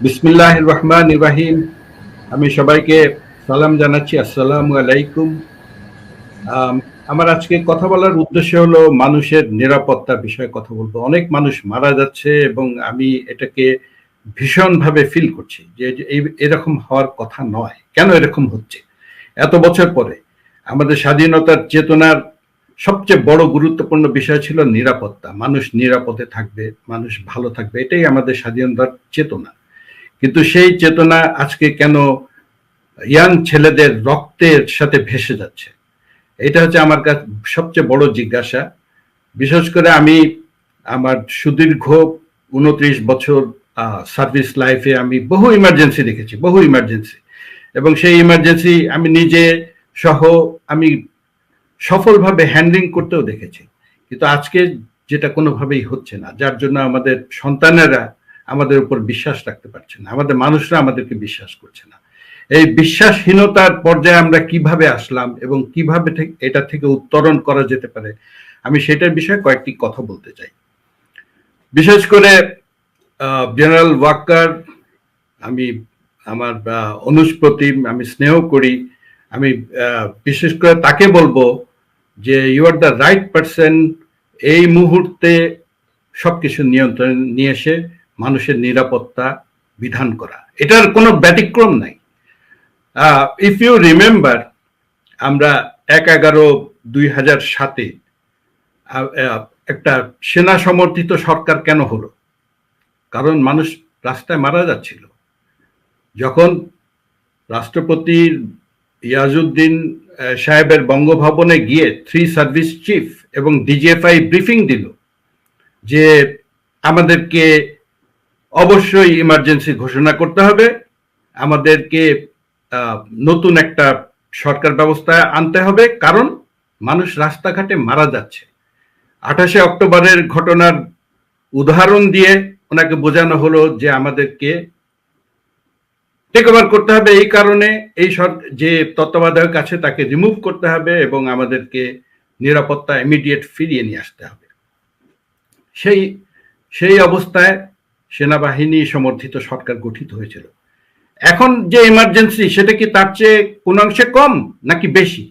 বিসমিল্লাহ রহমান ইব্রাহিম আমি সবাইকে সালাম জানাচ্ছি। আসসালামু আলাইকুম। আম, আমার আজকে কথা বলার উদ্দেশ্য হলো মানুষের নিরাপত্তা বিষয়ে কথা বলব। অনেক মানুষ মারা যাচ্ছে এবং আমি এটাকে ভীষণভাবে ফিল করছি যে এরকম হওয়ার কথা নয়। কেন এরকম হচ্ছে? এত বছর পরে আমাদের স্বাধীনতার চেতনার সবচেয়ে বড় গুরুত্বপূর্ণ বিষয় ছিল নিরাপত্তা। মানুষ নিরাপদে থাকবে মানুষ ভালো থাকবে এটাই আমাদের স্বাধীনতার চেতনা। কিন্তু সেই চেতনা আজকে কেন ইয়াং ছেলেদের রক্তের সাথে ভেসে যাচ্ছে? এটা হচ্ছে আমার কাছে সবচেয়ে বড় জিজ্ঞাসা। বিশেষ করে আমি আমার সুদীর্ঘ উনত্রিশ বছর সার্ভিস লাইফে আমি বহু ইমার্জেন্সি দেখেছি, বহু ইমার্জেন্সি। এবং সেই ইমার্জেন্সি আমি নিজে সহ আমি সফলভাবে হ্যান্ডলিং করতেও দেখেছি। কিন্তু আজকে যেটা কোনোভাবেই হচ্ছে না, যার জন্য আমাদের সন্তানেরা আমাদের উপর বিশ্বাস রাখতে পারছে না। আমাদের মানুষরা আমাদেরকে বিশ্বাস করছে না। এই বিশ্বাসহীনতার পর্যায়ে আমরা কীভাবে আসলাম এবং কীভাবে এটা থেকে উত্তরণ করা যেতে পারে, আমি সেটার বিষয়ে কয়েকটি কথা বলতে চাই। বিশেষ করে জেনারেল ওয়াক্কার আমি আমার প্রতি আমি স্নেহ করি। আমি বিশেষ করে তাকে বলব যে you are the right person এই মুহূর্তে সবকিছু নিয়ন্ত্রণ নিয়ে এসে মানুষের নিরাপত্তা বিধান করা। এটার কোনো ব্যতিক্রম নাই। ইফ ইউ রিমেম্বার আমরা এক এগারো দুই হাজার সাতে একটা সেনা সমর্থিত সরকার কেন হলো? কারণ মানুষ রাস্তায় মারা যাচ্ছিল। যখন রাষ্ট্রপতি ইয়াজউদ্দিন সাহেবের বঙ্গভবনে গিয়ে থ্রি সার্ভিস চিফ এবং ডিজিএফআই ব্রিফিং দিল যে আমাদেরকে অবশ্যই ইমার্জেন্সি ঘোষণা করতে হবে। আমাদেরকে নতুন একটা সরকার ব্যবস্থা আনতে হবে, কারণ মানুষ রাস্তাঘাটে মারা যাচ্ছে। আঠাশে অক্টোবরের ঘটনার উদাহরণ দিয়ে ওনাকে বোঝানো হলো যে আমাদেরকে টেক ওভার করতে হবে। এই কারণে এই যে তত্ত্বাবধায়ক আছে তাকে রিমুভ করতে হবে এবং আমাদেরকে নিরাপত্তা ইমিডিয়েট ফিরিয়ে নিয়ে আসতে হবে। সেই সেই অবস্থায় সেনাবাহিনী সমর্থিত সরকার গঠিত হয়েছিল। এখন যে ইমার্জেন্সি সেটা কি তার চেয়ে কোন অংশে কম নাকি বেশি?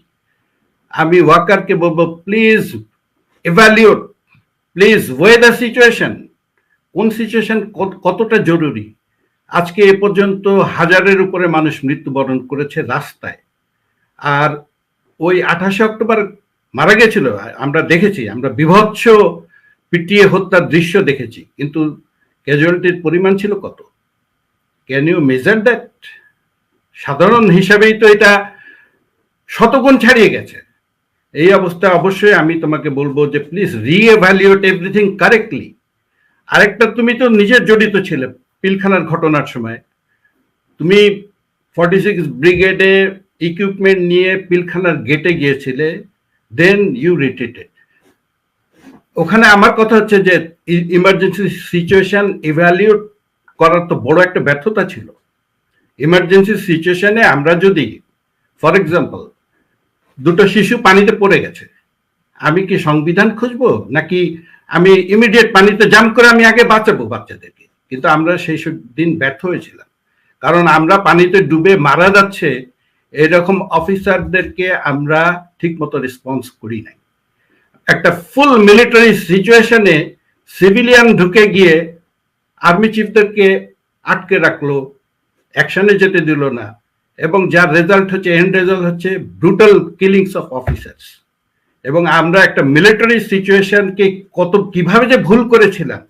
আমি ওয়াকারকে বলব please evaluate please weigh the situation কোন সিচুয়েশন কতটা জরুরি? আজকে এ পর্যন্ত হাজারের উপরে মানুষ মৃত্যুবরণ করেছে রাস্তায়। আর ওই আঠাশে অক্টোবর মারা গেছিল, আমরা দেখেছি, আমরা বিভৎস পিটিয়ে হত্যার দৃশ্য দেখেছি। কিন্তু ক্যাজুয়ালিটির পরিমাণ ছিল কত? ক্যান ইউ মেজার দ্যাট সাধারণ হিসাবেই তো এটা শতগুণ ছাড়িয়ে গেছে। এই অবস্থায় অবশ্যই আমি তোমাকে বলব যে প্লিজ রিএভ্যালিউট এভরিথিং কারেক্টলি আরেকটা, তুমি তো নিজের জড়িত ছিলে পিলখানার ঘটনার সময়। তুমি ফর্টি সিক্স ব্রিগেডে ইকুইপমেন্ট নিয়ে পিলখানার গেটে গিয়েছিলে দেন ইউ রিট্রিটেড ওখানে আমার কথা হচ্ছে যে ইমার্জেন্সি সিচুয়েশন ইভ্যালিউট করার তো বড় একটা ব্যর্থতা ছিল। ইমার্জেন্সি সিচুয়েশনে আমরা যদি ফর এক্সাম্পল দুটো শিশু পানিতে পড়ে গেছে, আমি কি সংবিধান খুঁজবো? নাকি আমি ইমিডিয়েট পানিতে জাম্প করে আমি আগে বাঁচাবো বাচ্চাদেরকে? কিন্তু আমরা সেই দিন ব্যর্থ হয়েছিলাম। কারণ আমরা পানিতে ডুবে মারা যাচ্ছে, এরকম অফিসারদেরকে আমরা ঠিকমতো রেসপন্স করি নাই। একটা ফুল মিলিটারি সিচুয়েশনে সিভিলিয়ান ঢুকে গিয়ে আর্মি চিফদেরকে আটকে রাখল, অ্যাকশনে যেতে দিল না, এবং যার রেজাল্ট হচ্ছে এন্ড রেজাল্ট হচ্ছে ব্রুটাল কিলিংস অফ অফিসার্স এবং আমরা একটা মিলিটারি সিচুয়েশনকে কত, কীভাবে যে ভুল করেছিলাম,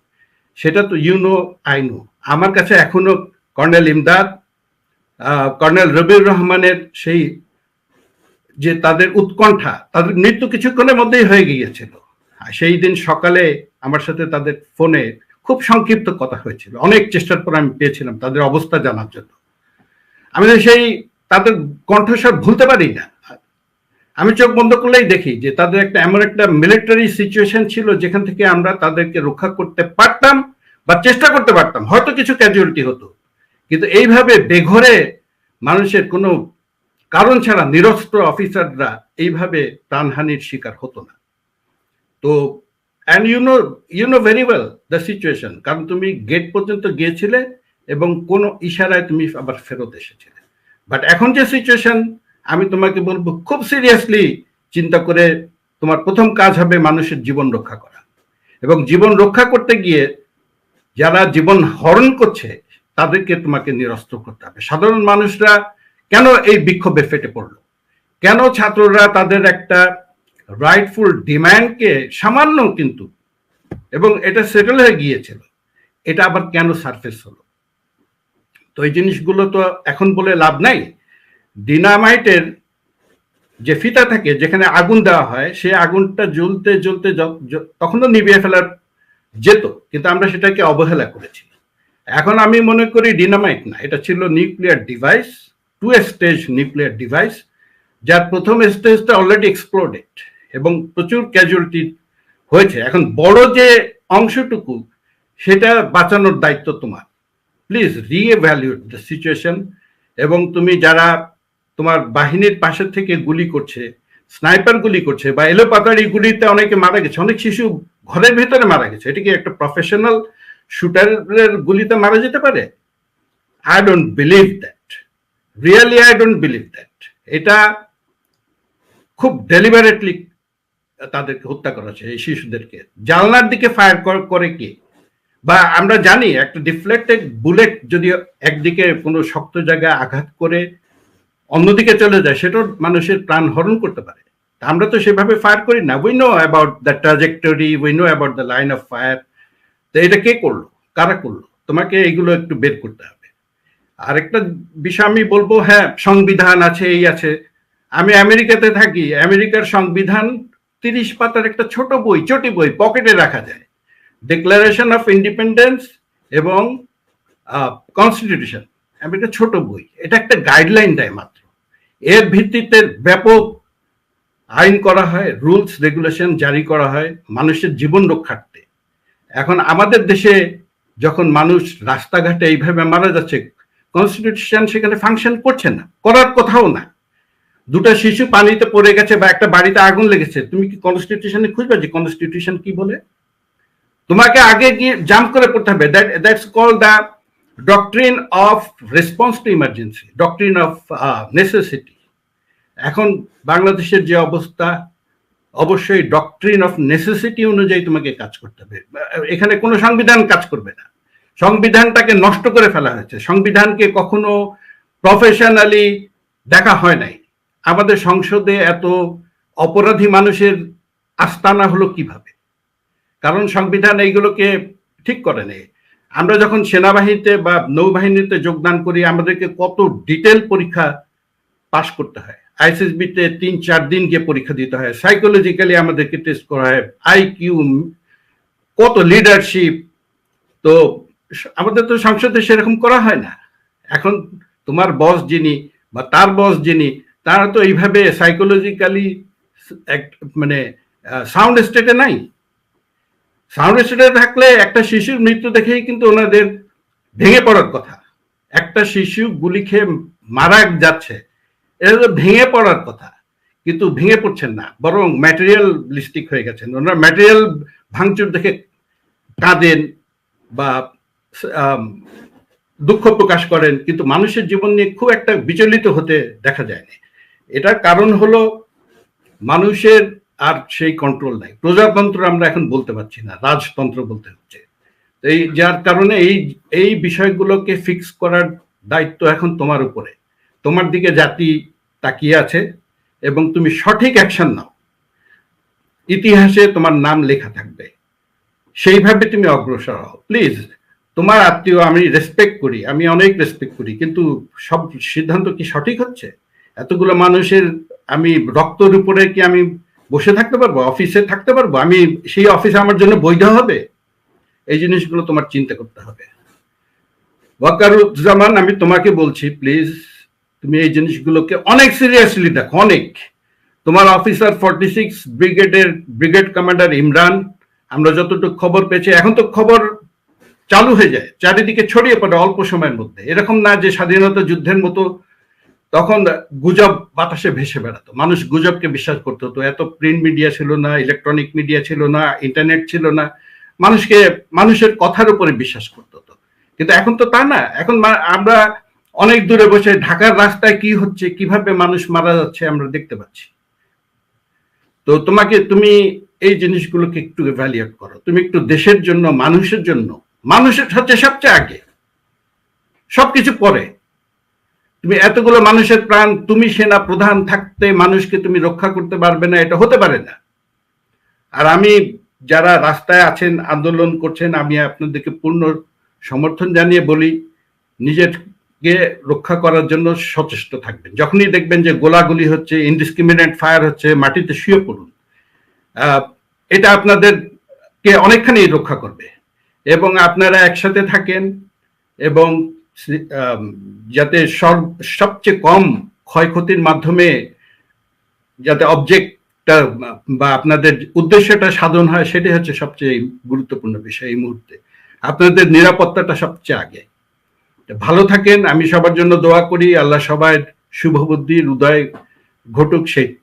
সেটা তো ইউনো আই নো আমার কাছে এখনও কর্নেল ইমদাদ কর্নেল রবিউর রহমানের সেই যে তাদের উৎকণ্ঠা, তাদের মৃত্যু কিছুক্ষণের মধ্যেই হয়ে গিয়েছিল। সেই দিন সকালে আমার সাথে তাদের ফোনে খুব সংক্ষিপ্ত কথা হয়েছিল। অনেক চেষ্টার পর আমি পেয়েছিলাম তাদের অবস্থা জানার জন্য। আমি সেই তাদের কণ্ঠস্বর ভুলতে পারি না। আমি চোখ বন্ধ করলেই দেখি যে তাদের একটা এমন একটা মিলিটারি সিচুয়েশন ছিল যেখান থেকে আমরা তাদেরকে রক্ষা করতে পারতাম বা চেষ্টা করতে পারতাম। হয়তো কিছু ক্যাজুয়ালিটি হতো। কিন্তু এইভাবে বেঘরে মানুষের কোনো কারণ ছাড়া নিরস্ত্র অফিসাররা এইভাবে প্রাণহানির শিকার হতো না। তো and you know you know very well the situation কারণ তুমি গেট পর্যন্ত গিয়েছিলে এবং কোন ইশারায় তুমি আবার ফেরত এসেছিলে। বাট এখন যে সিচুয়েশন আমি তোমাকে বলব, খুব সিরিয়াসলি চিন্তা করে তোমার প্রথম কাজ হবে মানুষের জীবন রক্ষা করা। এবং জীবন রক্ষা করতে গিয়ে যারা জীবন হরণ করছে, তাদেরকে তোমাকে নিরস্ত করতে হবে। সাধারণ মানুষরা কেন এই বিক্ষোভে ফেটে পড়ল? কেন ছাত্ররা তাদের একটা রাইটফুল ডিম্যান্ডকে সামান্য কিন্তু, এবং এটা সেটেল হয়ে গিয়েছিল। এটা আবার কেন সারফেস হলো? তো এই জিনিসগুলো তো এখন বলে লাভ নাই। ডিনামাইটের যে ফিতা থাকে, যেখানে আগুন দেওয়া হয় সেই আগুনটা জ্বলতে জ্বলতে তখন তো নিভিয়ে ফেলার যেত, কিন্তু আমরা সেটাকে অবহেলা করেছি। এখন আমি মনে করি ডিনামাইট না, এটা ছিল nuclear device two stage nuclear device যার প্রথম স্টেজটা অলরেডি এক্সপ্লোডেড এবং প্রচুর ক্যাজুয়ালিটি হয়েছে। এখন বড় যে অংশটুকু, সেটা বাঁচানোর দায়িত্ব তোমার। প্লিজ রিএভ্যালিউট দ্য সিচুয়েশন এবং তুমি যারা তোমার বাহিনীর পাশের থেকে গুলি করছে স্নাইপার গুলি করছে বা এলোপাতাড়ি গুলিতে অনেকে মারা গেছে, অনেক শিশু ঘরের ভেতরে মারা গেছে, এটা কি একটা প্রফেশনাল শুটারের গুলিতে মারা যেতে পারে? I don't believe that really I don't believe that এটা খুব ডেলিভারেটলি তাদেরকে হত্যা করা হচ্ছে এই শিশুদেরকে। জানলার দিকে ফায়ার করে কে? বা আমরা জানি একটা ডিফ্লেক্টেড বুলেট যদি একদিকে কোনো শক্ত জায়গায় আঘাত করে অন্যদিকে চলে যায়, সেটাও মানুষের প্রাণ হরণ করতে পারে। আমরা তো সেভাবে ফায়ার করি না। We know about the trajectory we know about the line of fire তো এটা কে করল? কারা করল? তোমাকে এইগুলো একটু বের করতে হবে। আরেকটা বিষয় আমি বলব হ্যাঁ সংবিধান আছে, এই আছে। আমি আমেরিকাতে থাকি। আমেরিকার সংবিধান তিরিশ পাতার একটা ছোট বই, চটি বই পকেটে রাখা যায়। ডিক্লারেশন অফ ইন্ডিপেন্ডেন্স এবং কনস্টিটিউশন একটা ছোট বই, এটা একটা গাইডলাইন দেয় মাত্র। এর ভিত্তিতে ব্যাপক আইন করা হয় রুলস রেগুলেশন জারি করা হয় মানুষের জীবন রক্ষার্থে। এখন আমাদের দেশে যখন মানুষ রাস্তাঘাটে এইভাবে মারা যাচ্ছে কনস্টিটিউশন সেখানে ফাংশন করছে না, করার কথাও না। দুটো শিশু পানিতে পড়ে গেছে বা একটা বাড়িতে আগুন লেগেছে, তুমি কি কনস্টিটিউশনে খুঁজবে যে কনস্টিটিউশন কি বলে? তোমাকে আগে গিয়ে জাম্প করে পড়তে হবে। That that's call the doctrine of response to emergency doctrine of necessity এখন বাংলাদেশের যে অবস্থা, অবশ্যই ডক্ট্রিন অফ নেসেসিটি অনুযায়ী তোমাকে কাজ করতে হবে। এখানে কোনো সংবিধান কাজ করবে না। সংবিধানটাকে নষ্ট করে ফেলা হয়েছে। সংবিধানকে কখনো প্রফেশনালি দেখা হয় নাই। আমাদের সংসদে এত অপরাধী মানুষের আস্তানা হলো কীভাবে? কারণ সংবিধান এইগুলোকে ঠিক করে নেই। আমরা যখন সেনাবাহিনীতে বা নৌবাহিনীতে যোগদান করি, আমাদেরকে কত ডিটেল পরীক্ষা পাশ করতে হয়। আইসিএসবিতে তিন, চার দিন গিয়ে পরীক্ষা দিতে হয়। সাইকোলজিক্যালি আমাদেরকে টেস্ট করা হয়। আই কিউ কত লিডারশিপ। তো আমাদের তো সংসদে সেরকম করা হয় না। এখন তোমার বস যিনি বা তার বস যিনি তারা তো এইভাবে সাইকোলজিক্যালি মানে সাউন্ড স্টেটে নাই। সাউন্ড স্টেটে থাকলে একটা শিশুর মৃত্যু দেখেই কিন্তু ওনাদের ভেঙে পড়ার কথা। একটা শিশু গুলি খেয়ে মারা যাচ্ছে, এটা তো ভেঙে পড়ার কথা। কিন্তু ভেঙে পড়ছেন না, বরং ম্যাটেরিয়াল লিস্টিক হয়ে গেছেন। ওনারা ম্যাটেরিয়াল ভাঙচুর দেখে কাঁদেন বা দুঃখ প্রকাশ করেন, কিন্তু মানুষের জীবন নিয়ে খুব একটা বিচলিত হতে দেখা যায়নি। এটার কারণ হলো মানুষের আর সেই কন্ট্রোল নাই। প্রজাতন্ত্র আমরা এখন বলতে পারছি না, রাজতন্ত্র বলতে হচ্ছে। এই যার কারণে এই এই বিষয়গুলোকে ফিক্স করার দায়িত্ব এখন তোমার উপরে। তোমার দিকে জাতি তাকিয়ে আছে এবং তুমি সঠিক অ্যাকশন নাও। ইতিহাসে তোমার নাম লেখা থাকবে। সেইভাবে তুমি অগ্রসর হও। প্লিজ তোমার আত্মীয় আমি রেসপেক্ট করি, আমি অনেক রেসপেক্ট করি, কিন্তু সব সিদ্ধান্ত কি সঠিক হচ্ছে? এতগুলো মানুষের আমি রক্তর উপরে কি আমি বসে থাকতে পারব? অফিসে থাকতে পারব? আমি সেই অফিসে আমার জন্য বৈধ হবে? এই জিনিসগুলো তোমার চিন্তা করতে হবে। ওয়াকারুজ্জামান, আমি তোমাকে বলছি প্লিজ তুমি এই জিনিসগুলোকে অনেক সিরিয়াসলি দেখো, অনেক। তোমার অফিসার ফর্টি সিক্স ব্রিগেডের ব্রিগেড কমান্ডার ইমরান, আমরা যতটুকু খবর পেয়েছি, এখন তো খবর চালু হয়ে যায়, চারিদিকে ছড়িয়ে পড়ে অল্প সময়ের মধ্যে। এরকম না যে স্বাধীনতা যুদ্ধের মতো তখন গুজব বাতাসে ভেসে বেড়াতো। মানুষ গুজবকে বিশ্বাস করতো তো এত প্রিন্ট মিডিয়া ছিল না ইলেকট্রনিক মিডিয়া ছিল না ইন্টারনেট ছিল না। মানুষকে, মানুষের কথার উপরে বিশ্বাস করতো তো কিন্তু এখন তো তা না। এখন আমরা অনেক দূরে বসে ঢাকার রাস্তায় কি হচ্ছে, কীভাবে মানুষ মারা যাচ্ছে আমরা দেখতে পাচ্ছি। তো তোমাকে, তুমি এই জিনিসগুলোকে একটু ভ্যালিয়েট করো। তুমি একটু দেশের জন্য, মানুষের জন্য। মানুষের হচ্ছে সবচেয়ে আগে। সবকিছু পরে। তুমি এতগুলো মানুষের প্রাণ, তুমি সেনা প্রধান থাকতে মানুষকে তুমি রক্ষা করতে পারবে না, এটা হতে পারে না। আর আমি যারা রাস্তায় আছেন, আন্দোলন করছেন, আমি আপনাদেরকে পূর্ণ সমর্থন জানিয়ে বলি, নিজেকে রক্ষা করার জন্য সচেষ্ট থাকবেন। যখনই দেখবেন যে গোলাগুলি হচ্ছে ইনডিসক্রিমিনেট ফায়ার হচ্ছে, মাটিতে শুয়ে পড়ুন এটা আপনাদেরকে অনেকখানি রক্ষা করবে। এবং আপনারা একসাথে থাকেন এবং যাতে সব- সবচেয়ে কম ক্ষয়ক্ষতির মাধ্যমে যাতে অবজেক্টটা বা আপনাদের উদ্দেশ্যটা সাধন হয়, সেটাই হচ্ছে সবচেয়ে গুরুত্বপূর্ণ বিষয় এই মুহূর্তে। আপনাদের নিরাপত্তাটা সবচেয়ে আগে। ভালো থাকেন, আমি সবার জন্য দোয়া করি, আল্লাহ সবাই শুভবুদ্ধি, হৃদয় ঘটুক, সেই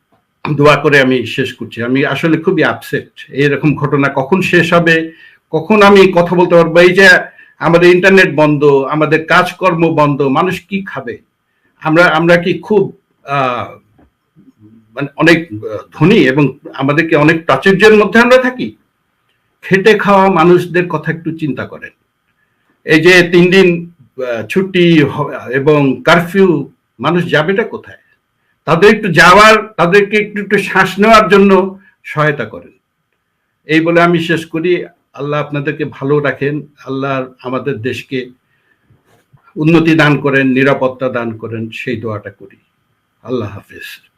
দোয়া করে আমি শেষ করছি। আমি আসলে খুবই আপসেট এইরকম ঘটনা কখন শেষ হবে, কখন আমি কথা বলতে পারব? এই যে আমাদের ইন্টারনেট বন্ধ, আমাদের কাজকর্ম বন্ধ, মানুষ কি খাবে? আমরা আমরা কি খুব মানে অনেক ধনী এবং আমাদেরকে অনেক প্রাচুর্যের মধ্যে আমরা থাকি? খেটে খাওয়া মানুষদের কথা একটু চিন্তা করেন। এই যে তিন দিন ছুটি এবং কারফিউ মানুষ যাবেটা কোথায়? তাদের একটু যাওয়ার, তাদেরকে একটু একটু শ্বাস নেওয়ার জন্য সহায়তা করেন। এই বলে আমি শেষ করি। আল্লাহ আপনাদেরকে ভালো রাখেন, আল্লাহ আমাদের দেশকে উন্নতি দান করেন, নিরাপত্তা দান করেন, সেই দোয়াটা করি। আল্লাহ হাফিজ।